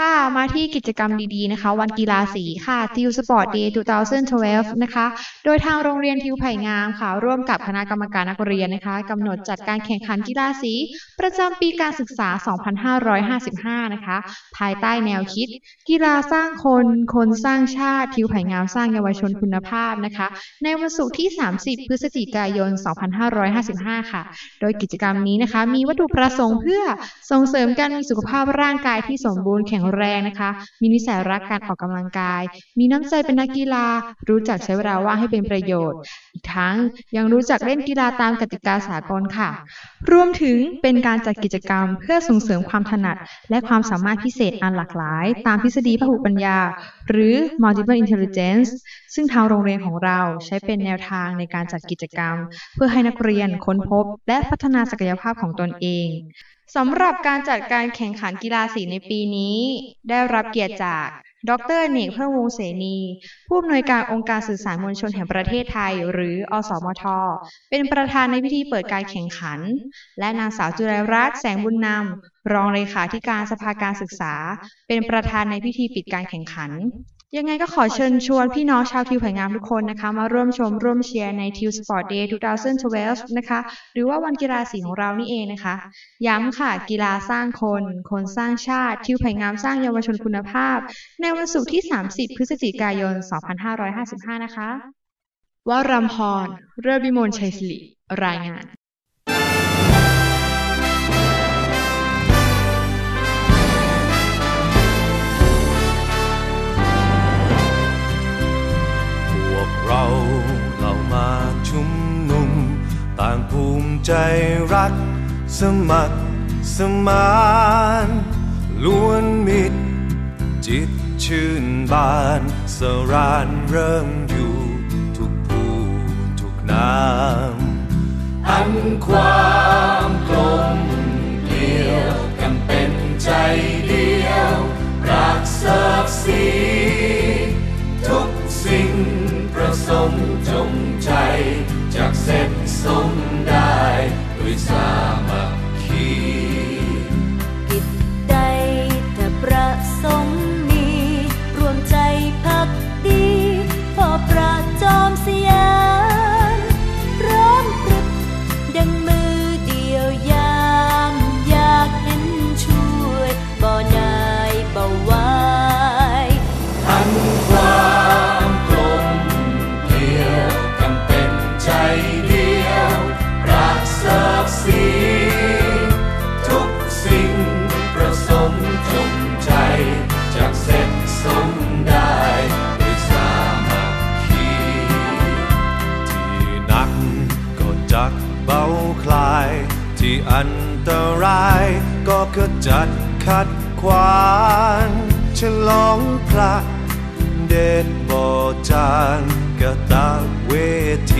ค่ะมาที่กิจกรรมดีๆนะคะ วันกีฬาสีค่ะทิวสปอร์ตเดย์2012 นะคะ โดยทางโรงเรียนทิวไผ่งามค่ะ ร่วมกับคณะกรรมการนักเรียนนะคะกำหนดจัดการแข่งขันกีฬาสี ประจำปีการศึกษา 2555 นะคะ ภายใต้แนวคิด กีฬาสร้างคน คนสร้างชาติทิวไผ่งามสร้างเยาวชนคุณภาพนะคะ ในวันศุกร์ที่ 30 พฤศจิกายน 2555 ค่ะ โดยกิจกรรมนี้นะคะ มีวัตถุประสงค์เพื่อส่งเสริมการมีสุขภาพร่างกายที่สมบูรณ์แข็งแรงนะคะ มีนิสัยรักการออกกำลังกาย มีน้ำใจเป็นนักกีฬา รู้จักใช้เวลาว่างให้เป็นประโยชน์ อีกทั้งยังรู้จักเล่นกีฬาตามกติกาสากลค่ะ รวมถึงเป็นการจัดกิจกรรมเพื่อส่งเสริมความถนัด และความสามารถพิเศษอันหลากหลาย ตามทฤษฎีพหุปัญญา หรือ multiple intelligence ซึ่งทางโรงเรียนของเราใช้เป็นแนวทางในการจัดกิจกรรม เพื่อให้นักเรียนค้นพบ และพัฒนาศักยภาพของตนเอง สำหรับการจัดการแข่งขันกีฬาสีในปีนี้ ได้รับเกียรติจาก ดรเนกเพิ่มวงศ์เสนี ผู้อำนวยการองค์การสื่อสารมวลชนแห่งประเทศไทย หรือ อสมท เป็นประธานในพิธีเปิดการแข่งขัน และนางสาวจุฬารัตน์แสงบุญนำรองเลขาธิการสภาการศึกษา เป็นประธานในพิธีปิดการแข่งขัน ยังไงก็ขอเชิญชวนพี่น้องชาวทิวไผ่งามทุกคนนะคะ มาร่วมชมร่วมเชียร์ในทิวสปอร์ตเดย์2012 นะคะ หรือว่าวันกีฬาสีของเรานี่เองนะคะ ย้ำค่ะกีฬาสร้างคน คนสร้างชาติ ทิวไผ่งามสร้างเยาวชนคุณภาพ ในวันศุกร์ที่ 30 พฤศจิกายน 2555 นะคะวรำพร เรือบิมลชัยศิริรายงาน ใจรักสมัครสมานล้วนมิตร จิตชื่นบานสรานเริ่มอยู่ทุกภูทุกนามอันความกลมเกลียวกันเป็นใจเดียว รักเสกสีทุกสิ่งประสมจงใจจากเสร็จสม เบาคลาย ที่อันตราย ก็ขจัดขัดขวางฉลองพระเดชบ่จางกะตาเวที